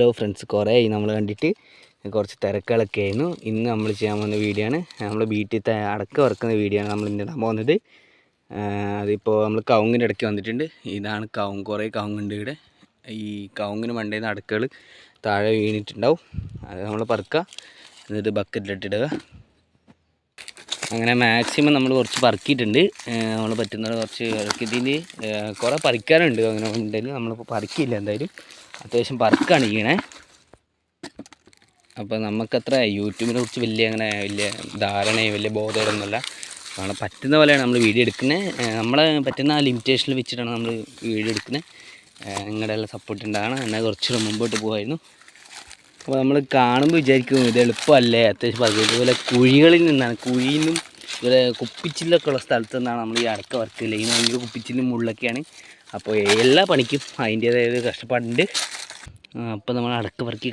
Hello friends കുറേ നമ്മൾ കണ്ടിട്ട് കുറച്ച് തിരക്കുകളൊക്കെ ആയിരുന്നു. ഇന്ന് നമ്മൾ ചെയ്യാൻ പോകുന്ന വീഡിയോ ആണ്. നമ്മൾ വീട്ടിൽ അടക്ക വറക്കുന്ന വീഡിയോ ആണ് നമ്മൾ ഇന്നിടാൻ പോകുന്നത്. അതിപ്പോൾ നമ്മൾ കവുങ്ങിന്റെ ഇടയ്ക്ക് വന്നിട്ടുണ്ട്. ഇതാണ് കവുങ്ങ്. കുറേ കവുങ്ങുണ്ട് ഇവിടെ. ഈ കവുങ്ങിന് മണ്ടയിൽ നിന്ന് അടക്കകൾ താഴെ വീണിട്ടുണ്ടാവും. അത് നമ്മൾ പറക്കുക എന്നിട്ട് ബക്കറ്റിലിട്ടിടുക അങ്ങനെ മാക്സിമം നമ്മൾ കുറച്ച് പറക്കിയിട്ടുണ്ട്. നമ്മൾ പറ്റുന്ന കുറച്ച് ഇറക്കിയതിൽ കുറേ പറിക്കാനുണ്ട്. അങ്ങനെ ഉണ്ടെങ്കിൽ നമ്മളിപ്പോൾ പറിക്കില്ല എന്തായാലും. അത്യാവശ്യം പറക്കാണ് ചെയ്യണേ അപ്പോൾ നമുക്കത്ര യൂട്യൂബിനെ കുറിച്ച് വലിയ അങ്ങനെ വലിയ ധാരണയോ വലിയ ബോധമൊന്നുമില്ല നമ്മളെ പറ്റുന്ന പോലെയാണ് നമ്മൾ വീഡിയോ എടുക്കുന്നത് നമ്മളെ പറ്റുന്ന ആ ലിമിറ്റേഷനിൽ വെച്ചിട്ടാണ് നമ്മൾ വീഡിയോ എടുക്കുന്നത് നിങ്ങളുടെ എല്ലാം സപ്പോർട്ട് ഉണ്ടാകണം എന്നാൽ കുറച്ചുകൂടെ മുമ്പോട്ട് പോകുമായിരുന്നു അപ്പോൾ നമ്മൾ കാണുമ്പോൾ വിചാരിക്കും ഇത് എളുപ്പമല്ലേ? അത്യാവശ്യം പറഞ്ഞു കുഴികളിൽ നിന്നാണ്. കുഴിയിൽ നിന്നും ഇതുപോലെ കുപ്പിച്ചില്ലൊക്കെ ഉള്ള സ്ഥലത്ത് നിന്നാണ് നമ്മൾ ഈ അടക്ക വർക്ക് ഈ ഭയങ്കര കുപ്പിച്ചില്ലും മുള്ളൊക്കെയാണ്. അപ്പോൾ എല്ലാ പണിക്കും അതിന്റേതായ കഷ്ടപ്പാടുണ്ട്. അപ്പോൾ നമ്മൾ അടക്ക വർക്കി